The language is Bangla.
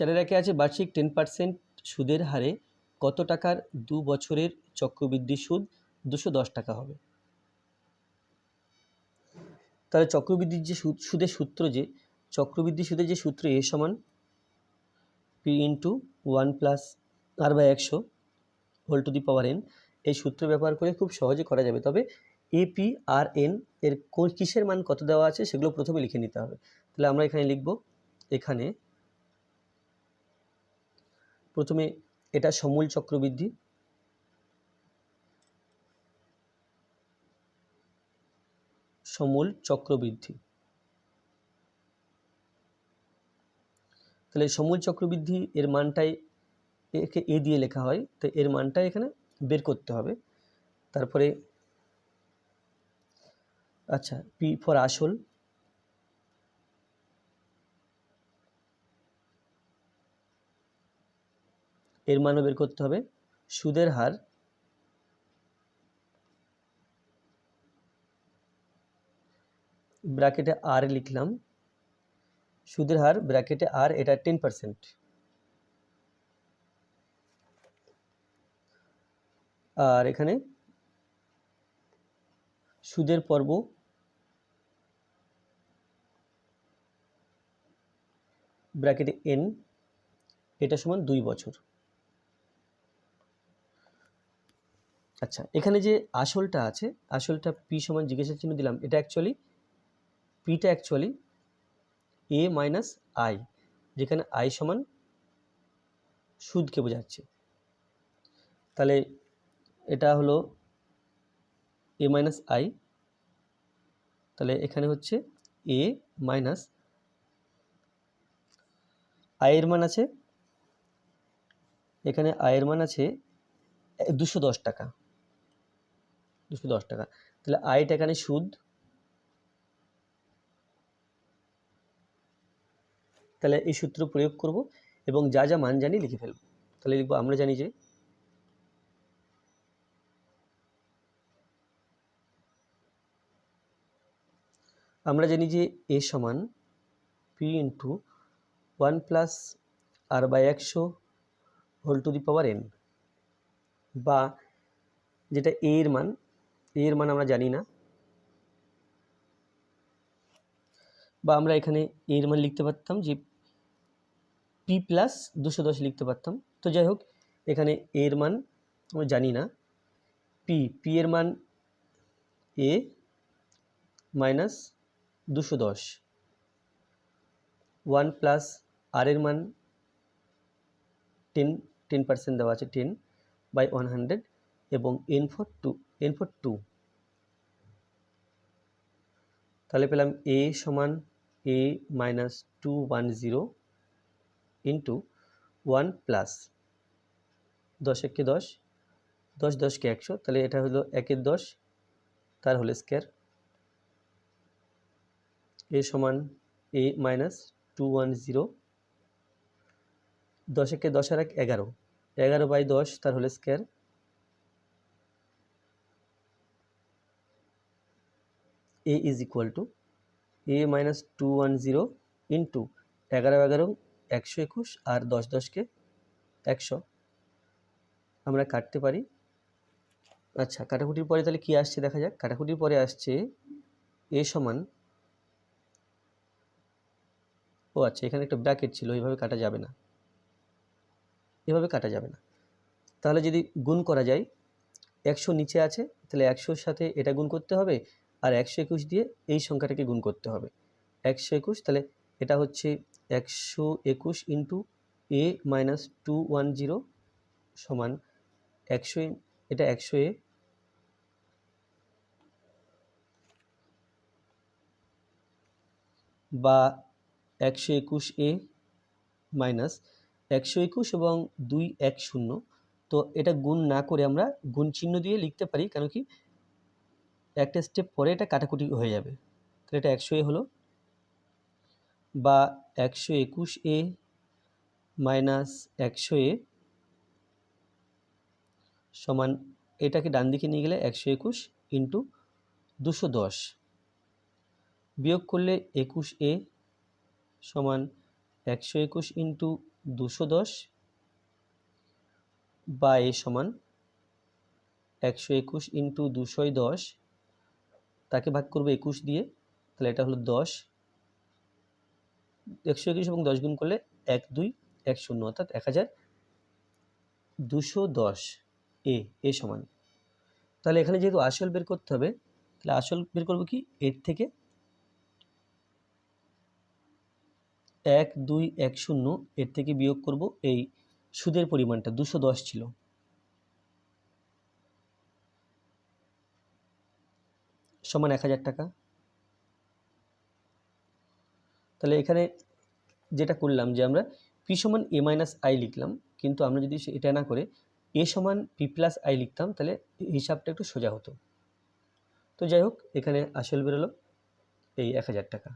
চারের একে আছে বার্ষিক টেন পার্সেন্ট সুদের হারে। কত টাকার দু বছরের চক্রবৃদ্ধি সুদ? দুশো দশ টাকা হবে। তাহলে চক্রবৃদ্ধির যে সুদ, সুদের সূত্র যে, চক্রবৃদ্ধি সুদের যে সূত্র এ সমান P into one plus R by একশো whole to the power N এই সূত্র ব্যবহার করে খুব সহজে করা যাবে। তবে এপি আর এন এর কিসের মান কত দেওয়া আছে সেগুলো প্রথমে লিখে নিতে হবে। তাহলে আমরা এখানে লিখব, এখানে প্রথমে এটা সমূল চক্রবৃদ্ধি। সমূল চক্রবৃদ্ধি। তাহলে সমূল চক্রবৃদ্ধি এর মানটাই একে এ দিয়ে লেখা হয়, তো এর মানটা এখানে বের করতে হবে। তারপরে আচ্ছা পি ফর আসল। এর মানও বের করতে হবে। সুদের হার ব্র্যাকেটে আর লিখলাম। সুদের হার ব্র্যাকেটে আর এটা টেন পার্সেন্ট আর এখানে সুদের পর্ব ব্র্যাকেটে এন এটা সমান দুই বছর। এখানে যে আসলটা আছে, আসলটা পি সমান জিজ্ঞাসা চিহ্ন দিলাম, এটা অ্যাকচুয়ালি পিটা অ্যাকচুয়ালি এ মাইনাস আই যেখানে আই সমান সুদকে বোঝাচ্ছে। তাহলে এটা হলো এ মাইনাস আই তাহলে এখানে হচ্ছে এ মাইনাস আয়ের মান আছে, এখানে আয়ের মান আছে দুশো দশ টাকা। দুশো দশ টাকা। তাহলে আয়টা এখানে সুদ। তাহলে এই সূত্র প্রয়োগ করব এবং যা যা মান জানি লিখে ফেলব। তাহলে লিখব, আমরা জানি যে আমরা জানি যে এ সমান P into one plus R by একশো whole to the power N বা যেটা এ এর মান এর মান আমরা জানি না। বা আমরা এখানে এর মান লিখতে পারতাম যে পি প্লাস দুশো দশ লিখতে পারতাম। তো যাই হোক, এখানে এর মান আমরা জানি না। পি পি এর মান এ মাইনাস দুশো দশ। ওয়ান প্লাস আর এর মান টেন টেন পার্সেন্ট দেওয়া আছে টেন বাই ওয়ান হান্ড্রেড এবং N for two for two তাহলে পেলাম এ সমান A minus two one zero into one plus দশ একে দশ দশ দশকে একশো, তাহলে এটা হলো একের দশ, তার হলে স্কোয়ার। এ সমান a minus two one zero দশ একে দশ আর এক এগারো এগারো বাই দশ তার হলে square a is equal to a minus two one zero into এগারো এগারো একশো একুশ আর দশ দশকে একশো। আমরা কাটতে পারি। আচ্ছা কাটাকুটির পরে তাহলে কি আসছে দেখা যাক। কাটাকুটির পরে আসছে এ সমান ও আচ্ছা এখানে একটা ব্র্যাকেট ছিল, এইভাবে কাটা যাবে না। এভাবে কাটা যাবে না। তাহলে যদি গুণ করা যায়, একশো নিচে আছে, তাহলে একশোর সাথে এটা গুণ করতে হবে। আর একশো একুশ দিয়ে এই সংখ্যাটাকে গুণ করতে হবে। একশো একুশ, তাহলে এটা হচ্ছে একশো একুশ into a minus two one zero সমান একশো এটা একশো এ বা একশো একুশ এ মাইনাস একশো একুশ এবং দুই এক শূন্য। তো এটা গুণ না করে আমরা গুণ চিহ্ন দিয়ে লিখতে পারি, কেন কি একটা স্টেপ পরে এটা কাটাকুটি হয়ে যাবে। তাহলে এটা একশো এ হলো বা একশো একুশ এ মাইনাস একশো এ সমান এটাকে ডান দিকে নিয়ে গেলে একশো একুশ ইন্টু দুশো দশ। বিয়োগ করলে একুশ এ সমান একশো একুশ ইন্টু দুশো দশ বা এ সমান একশো একুশ ইন্টু দুশোই দশ তাকে ভাগ করব একুশ দিয়ে, তাহলে এটা হলো দশ। একশো একুশ এবং দশ গুণ করলে এক দুই, এক শূন্য, অর্থাৎ এক হাজার দুশো দশ এ এ সমান। তাহলে এখানে যেহেতু আসল বের করতে হবে, তাহলে আসল বের করব কি? এর থেকে এক দুই, এক শূন্য, এর থেকে বিয়োগ করব এই সুদের পরিমাণটা, দুশো দশ ছিল। সমান এক হাজার টাকা। তাহলে এখানে যেটা করলাম যে আমরা পি সমান এ মাইনাস আই লিখলাম, কিন্তু আমরা যদি এটা না করে এ সমান পি প্লাস আই লিখতাম, তাহলে হিসাবটা একটু সোজা হতো। তো যাই হোক, এখানে আসল বেরোলো এই এক হাজার টাকা।